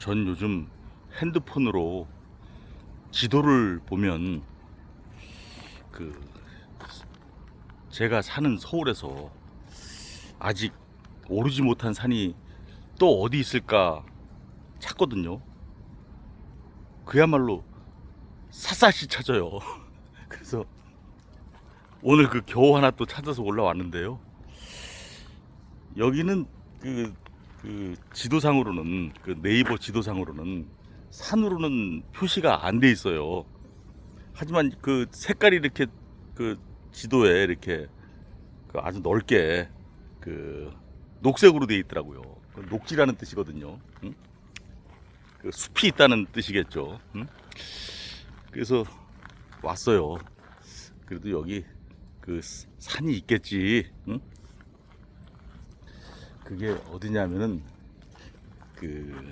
전 요즘 핸드폰으로 지도를 보면 그 제가 사는 서울에서 아직 오르지 못한 산이 또 어디 있을까 찾거든요. 그야말로 샅샅이 찾아요. 그래서 오늘 그 겨우 하나 또 찾아서 올라왔는데요. 여기는 그, 그 지도상으로는 그 네이버 지도상으로는 산으로는 표시가 안 돼 있어요. 하지만 그 색깔이 이렇게 그 지도에 이렇게 그 아주 넓게 그 녹색으로 돼 있더라고요. 그 녹지라는 뜻이거든요. 응? 그 숲이 있다는 뜻이겠죠. 응? 그래서 왔어요. 그래도 여기 그 산이 있겠지. 응? 그게 어디냐면은 그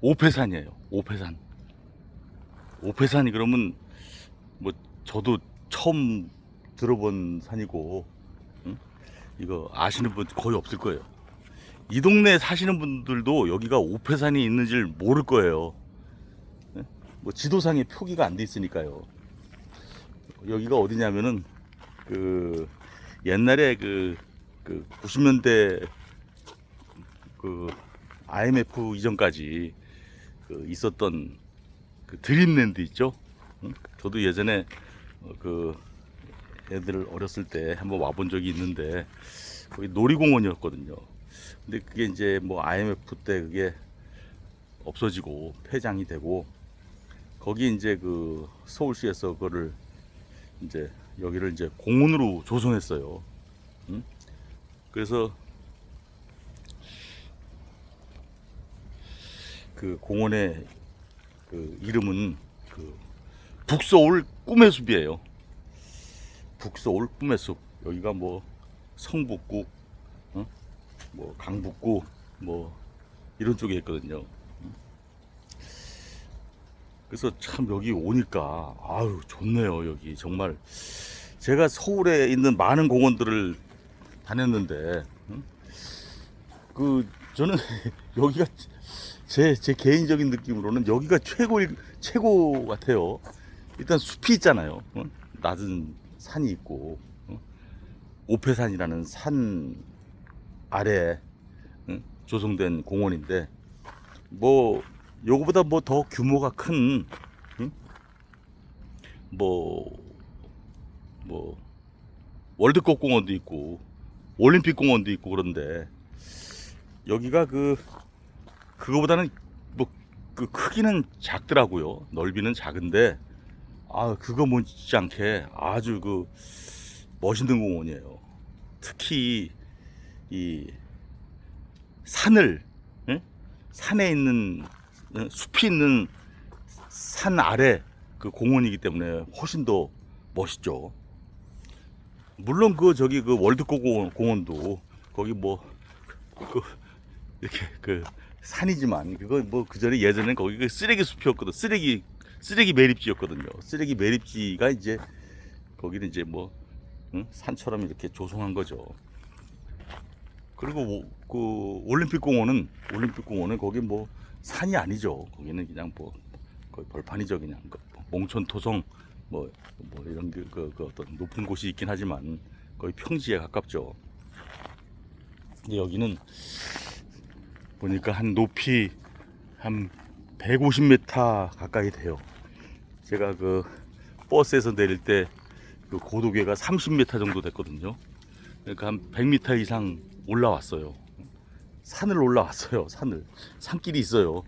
오패산이에요. 오패산. 오패산이 그러면 뭐 저도 처음 들어본 산이고 응? 이거 아시는 분 거의 없을 거예요. 이 동네에 사시는 분들도 여기가 오패산이 있는 줄 모를 거예요. 예? 뭐 지도상에 표기가 안 돼 있으니까요. 여기가 어디냐면은 그 옛날에 그, 그 90년대 그 IMF 이전까지 그 있었던 그 드림랜드 있죠? 응? 저도 예전에 어, 그 애들 어렸을 때 한번 와본 적이 있는데 거기 놀이공원이었거든요. 근데 그게 이제 뭐 IMF 때 그게 없어지고 폐장이 되고 거기 이제 그 서울시에서 그거를 이제 여기를 이제 공원으로 조성했어요. 응? 그래서 그 공원의 그 이름은 그 북서울 꿈의 숲이에요. 북서울 꿈의 숲. 여기가 뭐 성북구, 어? 뭐 강북구, 뭐 이런 쪽에 있거든요. 그래서 참 여기 오니까 아유 좋네요 여기 정말 제가 서울에 있는 많은 공원들을 다녔는데 응? 그 저는 여기가 제, 제 개인적인 느낌으로는 여기가 최고 최고 같아요. 일단 숲이 있잖아요. 어? 낮은 산이 있고 어? 오패산이라는 산 아래 응? 조성된 공원인데 뭐 요거보다 뭐 더 규모가 큰, 응? 뭐, 뭐, 월드컵 공원도 있고, 올림픽 공원도 있고 그런데, 여기가 그, 그거보다는 뭐, 그 크기는 작더라고요. 넓이는 작은데, 아, 그거 못지않게 아주 그, 멋있는 공원이에요. 특히, 이, 산을, 응? 산에 있는 어, 숲이 있는 산 아래 그 공원이기 때문에 훨씬 더 멋있죠. 물론 그 저기 그 월드컵 공원, 공원도 거기 뭐 그 이렇게 그 산이지만 그거 뭐그 전에 예전에 거기 그 쓰레기 숲이었거든. 쓰레기 쓰레기 매립지였거든요. 쓰레기 매립지가 이제 거기는 이제 뭐 응? 산처럼 이렇게 조성한 거죠. 그리고 오- 그 올림픽 공원은 올림픽 공원은 거기 뭐 산이 아니죠. 거기는 그냥 뭐 거의 벌판이죠. 그냥 그 몽촌 토성 뭐, 뭐 이런 그, 그, 그 어떤 높은 곳이 있긴 하지만 거의 평지에 가깝죠. 근데 여기는 보니까 한 높이 한 150m 가까이 돼요. 제가 그 버스에서 내릴 때 그 고도계가 30m 정도 됐거든요. 그러니까 한 100m 이상 올라왔어요. 산을 올라왔어요. 산을 산길이 있어요.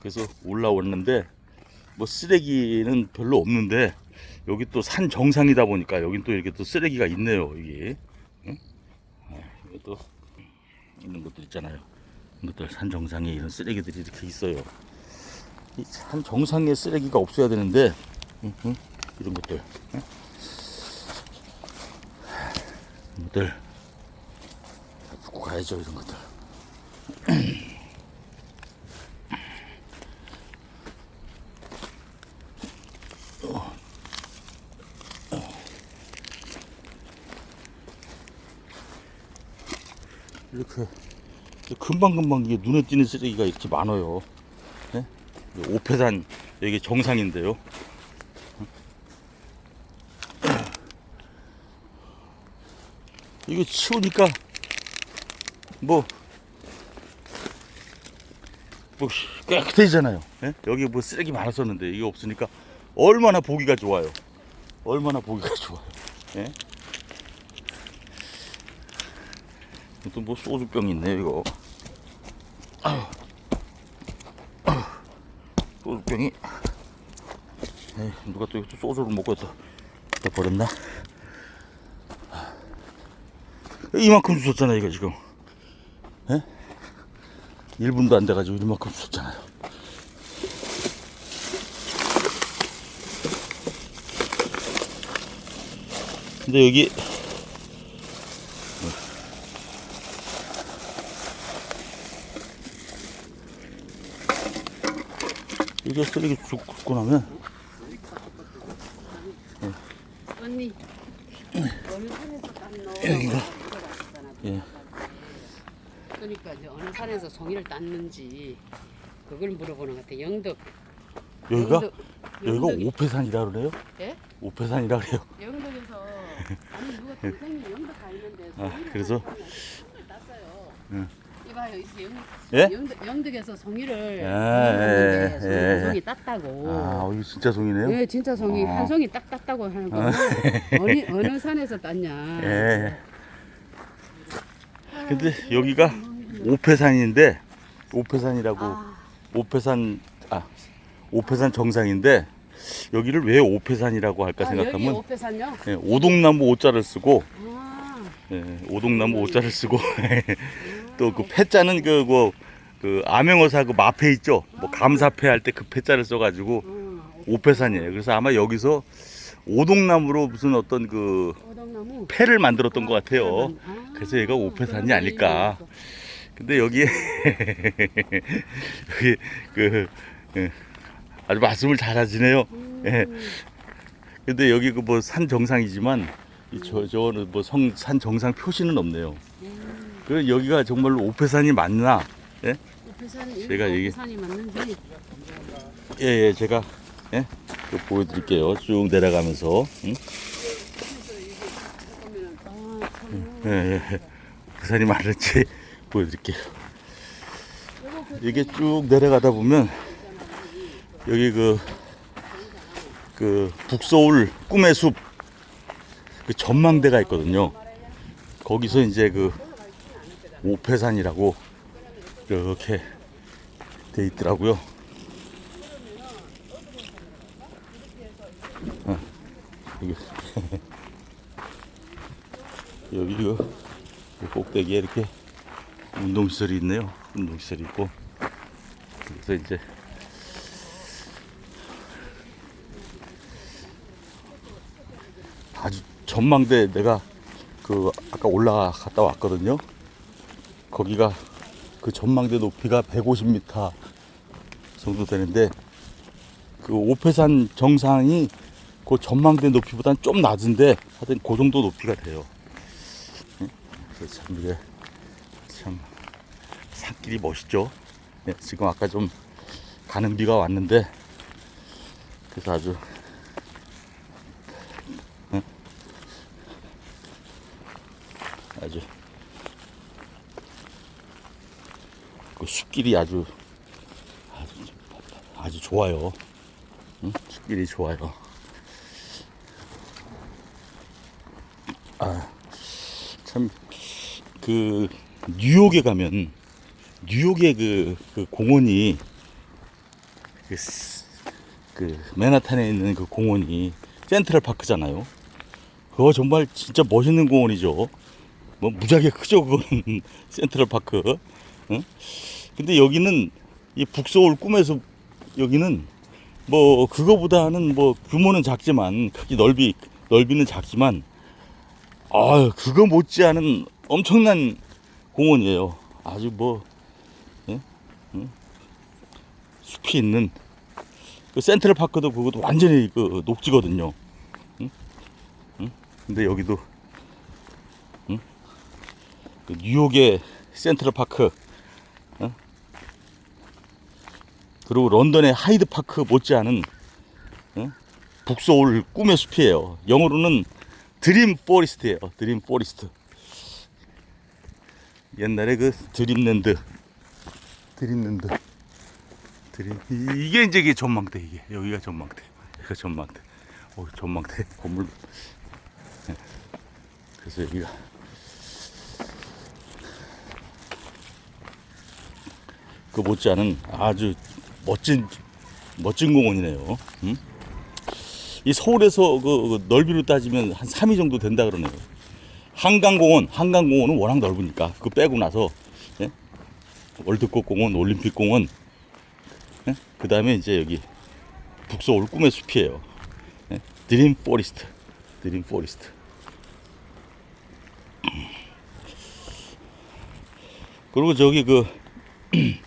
그래서 올라왔는데 뭐 쓰레기는 별로 없는데 여기 또 산 정상이다 보니까 여긴 또 이렇게 또 쓰레기가 있네요. 여기 응? 아, 있는 것들 있잖아요. 이런 것들 산 정상에 이런 쓰레기들이 이렇게 있어요. 이산 정상에 쓰레기가 없어야 되는데? 이런 것들 응? 이런 것들 가야죠 이런 것들. 이렇게 금방 금방 이게 눈에 띄는 쓰레기가 이렇게 많아요. 예? 오페산 여기 정상인데요. 이거 치우니까 뭐, 뭐 깨끗해지잖아요. 예? 여기 뭐 쓰레기 많았었는데 이게 없으니까 얼마나 보기가 좋아요. 얼마나 보기가 좋아요. 예? 또뭐 소주병 있네 이거. 소주병이. 에이, 누가 또, 또 소주를 먹고 또, 또 버렸나? 이만큼 주셨잖아 이거 지금. 예? 1분도 안 돼가지고 이만큼 주셨잖아요. 근데 여기 이게 쓰레기 죽고 나면 언니 땄노? 여기가. 예. 이제 어느 산에서 송이를 땄는지 그걸 물어보는 것 같아. 영덕. 여기가 영덕, 여기가 영덕이- 오페산이라 그래요? 예? 오페산이라 그래요? 영덕에서 아니 누가 동생이 영덕 가 있는데 아, 송이를 그래서? 송이를 땄어요. 응. 이봐요, 이 영, 예? 영덕, 영덕에서 송이를 예, 땄는데 예, 예. 송이, 송이 땄다고. 아, 이거 진짜 송이네요? 예, 진짜 송이 아. 한 송이 딱 땄다고 하는 거. 어느 어느 산에서 땄냐? 예. 근데 여기가 오페산인데 오페산이라고 아, 오페산 아 오페산 정상인데 여기를 왜 오페산이라고 할까 아, 여기 생각하면 오페산요? 예, 오동나무 오자를 쓰고 아, 예, 오동나무 오자를 쓰고 또 그 패자는 그뭐 그 암행어사 그 마패 있죠? 뭐 감사패 할 때 그 패자를 써가지고 어, 오페산이에요. 그래서 아마 여기서 오동나무로 무슨 어떤 그 오동나무. 패를 만들었던 것 같아요. 아, 그래서 얘가 오페산이 아닐까. 근데 여기 여기 그 예, 아주 말씀을 잘 하시네요. 예. 근데 여기 그 뭐 산 정상이지만 이 저 저는 뭐 성 산 정상 표시는 없네요. 그 여기가 정말로 오페산이 맞나? 예? 오페산 제가 오페산이 맞는지. 예, 예 제가 예? 그 보여드릴게요. 쭉 내려가면서. 응? 아, 참. 예, 예. 오페산이 맞는지 보여드릴게요. 이게 쭉 내려가다 보면 여기 그, 그 북서울 꿈의 숲 그 전망대가 있거든요. 거기서 이제 그 오페산이라고 이렇게 돼 있더라고요. 어, 여기 여기 그 꼭대기에 이렇게 운동시설이 있네요. 운동시설이 있고 그래서 이제 아주 전망대 내가 그 아까 올라갔다 왔거든요. 거기가 그 전망대 높이가 150m 정도 되는데 그 오페산 정상이 그 전망대 높이보다는 좀 낮은데 하여튼 그 정도 높이가 돼요. 응? 그래서 참 이게 참 산길이 멋있죠. 예, 지금 아까 좀 가는 비가 왔는데 그래서 아주 응? 아주 그 숲길이 아주 아주 아주 좋아요. 응? 숲길이 좋아요. 아, 참, 그, 뉴욕에 가면, 뉴욕의 그, 그 공원이, 그, 스- 그, 맨하탄에 있는 그 공원이 센트럴 파크잖아요. 그거 정말 진짜 멋있는 공원이죠. 뭐, 무지하게 크죠, 그거는. 센트럴 파크. 응? 근데 여기는, 이 북서울 꿈에서, 여기는, 뭐, 그거보다는 뭐, 규모는 작지만, 크기 넓이, 넓이는 작지만, 아, 그거 못지않은 엄청난 공원이에요. 아주 뭐 예? 응? 숲이 있는 그 센트럴 파크도 그것도 완전히 그 녹지거든요. 응? 응? 근데 여기도 응? 그 뉴욕의 센트럴 파크 응? 그리고 런던의 하이드 파크 못지않은 응? 북서울 꿈의 숲이에요. 영어로는 드림 포리스트예요. 드림 포리스트. 옛날에 그 드림랜드 드림랜드, 드림 이- 이게 이제 이게 전망대 이게 여기가 전망대, 여기가 전망대. 어 전망대 건물. 네. 그래서 여기가 그 못지않은 아주 멋진 멋진 공원이네요. 음? 이 서울에서 그, 그 넓이로 따지면 한 3위 정도 된다 그러네요. 한강공원, 한강공원은 워낙 넓으니까 그거 빼고 나서 예? 월드컵 공원, 올림픽 공원, 예? 그 다음에 이제 여기 북서울 꿈의 숲이에요. 예? 드림 포리스트, 드림 포리스트. 그리고 저기 그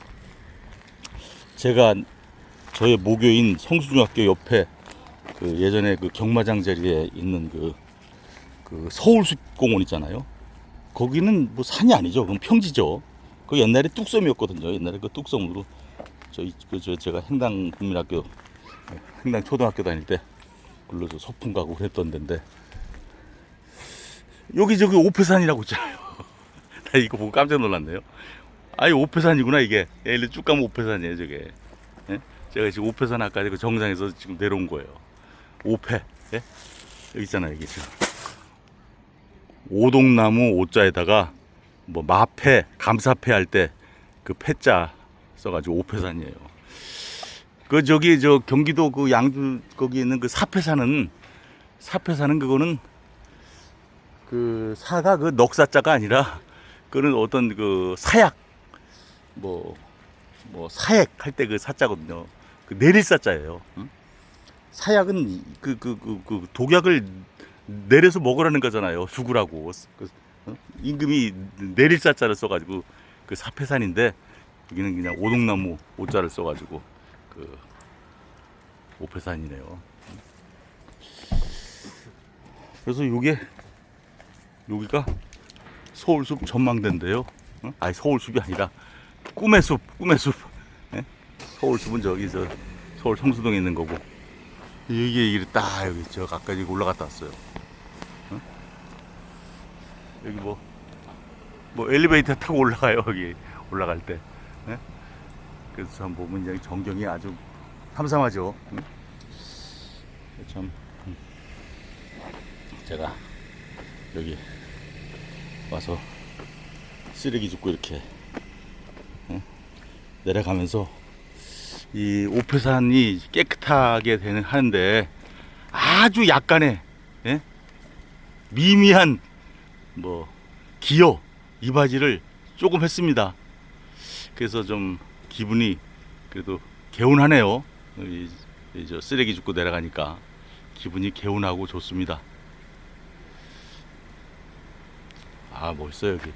제가 저의 모교인 성수중학교 옆에 그 예전에 그 경마장 자리에 있는 그, 그 서울숲 공원 있잖아요. 거기는 뭐 산이 아니죠. 그건 평지죠. 그 옛날에 뚝섬이었거든요. 옛날에 그 뚝섬으로 저희 그저 제가 행당 국민학교 행당 초등학교 다닐 때 글로 저 소풍 가고 그랬던 데인데 여기 저기 오페산이라고 있잖아요. 나 이거 보고 깜짝 놀랐네요. 아이 오페산이구나 이게. 예, 일로 쭉 가면 오페산이에요 저게. 예? 제가 지금 오페산 아까 그 정상에서 지금 내려온 거예요. 오페. 예? 여기 있잖아요 여기 지금. 오동나무 오자에다가 뭐 마패 감사패 할 때 그 패자 써가지고 오페산이에요. 그 저기 저 경기도 그 양주 거기 있는 그 사패산은 사패산은 그거는 그 사가 그 넉사자가 아니라 그는 어떤 그 사약 뭐, 뭐 사액 할 때 그 사자거든요. 그 내릴 사자예요. 응? 사약은 그, 그, 그, 그 독약을 내려서 먹으라는 거잖아요. 죽으라고. 그, 어? 임금이 내릴 사자를 써가지고 그 사패산인데 여기는 그냥 오동나무 오자를 써가지고 그 오패산이네요. 그래서 요게 여기가 서울숲 전망대인데요. 어? 아니 서울숲이 아니라 꿈의 숲, 꿈의 숲. 예? 서울숲은 저기 저 서울 성수동에 있는 거고 이게 이게 딱 여기 저 가까이 올라갔다 왔어요. 어? 여기 뭐, 뭐 엘리베이터 타고 올라가요 여기 올라갈 때. 예? 그래서 참 보면 이제 전경이 아주 삼삼하죠. 응? 참 음. 제가 여기 와서 쓰레기 줍고 이렇게 응? 내려가면서 이 오페산이 깨끗하게 되는 하는데 아주 약간의 예? 미미한 뭐 기여 이바지를 조금 했습니다. 그래서 좀 기분이 그래도 개운하네요. 이, 이 저 쓰레기 줍고 내려가니까 기분이 개운하고 좋습니다. 아 멋있어 여기.